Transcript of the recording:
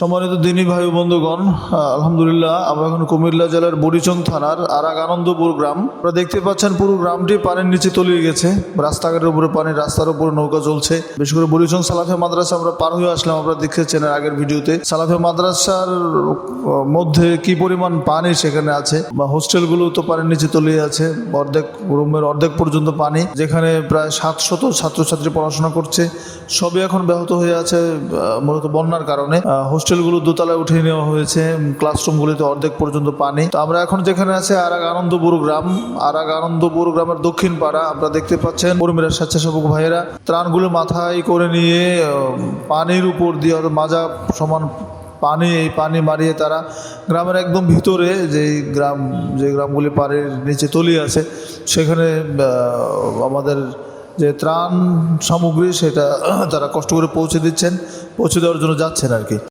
সম্মানিত দিনী ভাই বন্ধুগণ আলহামদুলিল্লাহ আমরা এখন কুমিল্লা জেলার বরিচং থানার আরাগ আনন্দপুর গ্রাম। আপনারা দেখতে পাচ্ছেন পুরো গ্রামটি পানির নিচে তলিয়ে গেছে। রাস্তাঘাটের উপরে পানি রাস্তার উপরে নৌকা চলছে। বিশেষ করে বরিচং সালাফে মাদ্রাসা আমরা পার হয়ে আসলাম আপনারা দেখেছেন আগের ভিডিওতে। সালাফে মাদ্রাসার মধ্যে কি পরিমাণ পানি সেখানে আছে? বা হোস্টেলগুলো তো পানির নিচে তলিয়ে আছে অর্ধেক রুমের অর্ধেক পর্যন্ত পানি যেখানে প্রায় সাতশত ছাত্রছাত্রী পড়াশোনা করছে। সবই এখন ব্যাহত হয়ে আছে মূলত বন্যার কারণে। আহ, হোস্টেলগুলো দোতলায় উঠিয়ে নেওয়া হয়েছে ক্লাসরুমগুলিতে অর্ধেক পর্যন্ত পানি। তো আমরা এখন যেখানে আছি আরাগ আনন্দপুর গ্রাম। আরাগ আনন্দপুর গ্রামের দক্ষিণ পাড়া, আপনারা দেখতে পাচ্ছেন কর্মীরা, স্বেচ্ছাসেবক ভাইয়েরা, ত্রাণগুলো মাথায় করে নিয়ে পানির উপর দিয়ে অর্থাৎ মাজা সমান পানি, এই পানি মারিয়ে তারা গ্রামের একদম ভিতরে যে গ্রাম যে গ্রামগুলি পানির নিচে তলিয়ে আছে, সেখানে আমাদের যে ত্রাণ সামগ্রী, সেটা তারা কষ্ট করে পৌঁছে দিচ্ছেন, পৌঁছে দেওয়ার জন্য যাচ্ছেন আর কি।